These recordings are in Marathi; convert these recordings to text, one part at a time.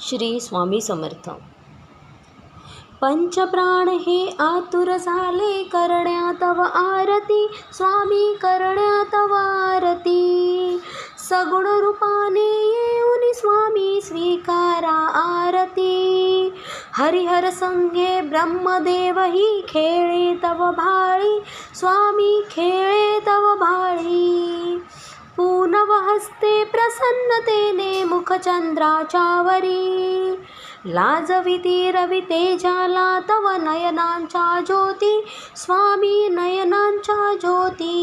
श्री स्वामी समर्थ. पंचप्राण हे आतुर झाले करण्या तव आरती. स्वामी करण्या तव आरती. सगुण रूपाने येऊन स्वामी स्वीकारा आरती. हरिहर संघे ब्रह्मदेव ही खेळे तव भाळी. स्वामी खेळे तव भाळी. पूनव हस्ते प्रसन्नतेने मुखचंद्राच्यावरी. लाजविती रवी तेजाला तव नयनांच्या ज्योती स्वामी नयनांच्या ज्योती.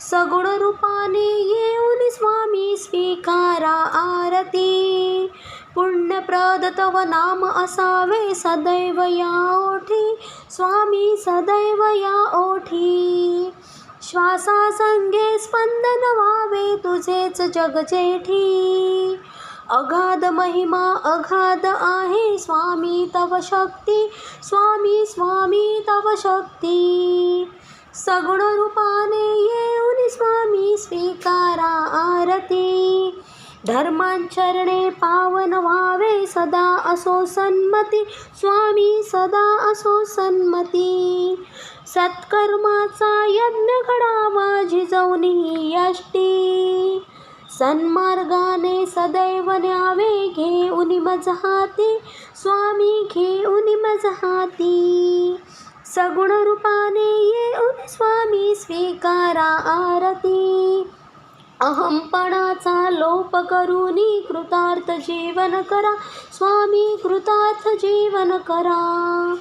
सगुण रूपाने येऊन स्वामी स्वीकारा आरती. पुण्यप्रद तव नाम असावे सदैव या ओठी स्वामी सदैव या ओठी. श्वासासंगे स्पंदन व्हावे तुझेच जग जेठी अगाध महिमा अगाध आहे स्वामी तव शक्ती. स्वामी स्वामी तव शक्ती. सगुण रूपाने येऊन स्वामी स्वीकारा आरती. धर्मांचरणे पावन व्हावे सदा असो सन्मती. स्वामी सदा असो सन्मती. सत्कर्माचा यज्ञ घडावा झिजवणी यष्टी. सन्मार्गाने सदैव न्यावे घेऊन मजहाती. स्वामी घेऊन मजहाती. सगुण रूपाने येऊन स्वामी स्वीकारा आरती. अहंपणाचा लोप करूनी कृतार्थ जीवन करा. स्वामी कृतार्थ जीवन करा.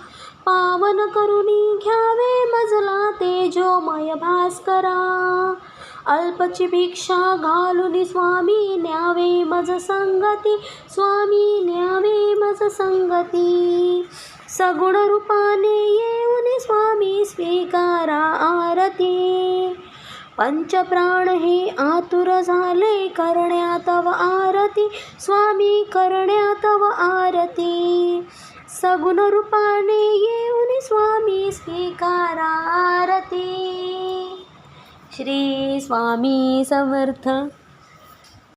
पावन करुणी घ्यावे मजला तेजोमय भास्करा. अल्पची भिक्षा घालून स्वामी न्यावे मज संगती. स्वामी न्यावे मज संगती. सगुण रूपाने येऊन स्वामी स्वीकारा आरती. पंचप्राण हे आतुर झाले करण्या तव आरती. स्वामी करण्या तव आरती. सगुण रूपाने येऊन स्वामी स्वीकारा आरती. श्री स्वामी समर्थ.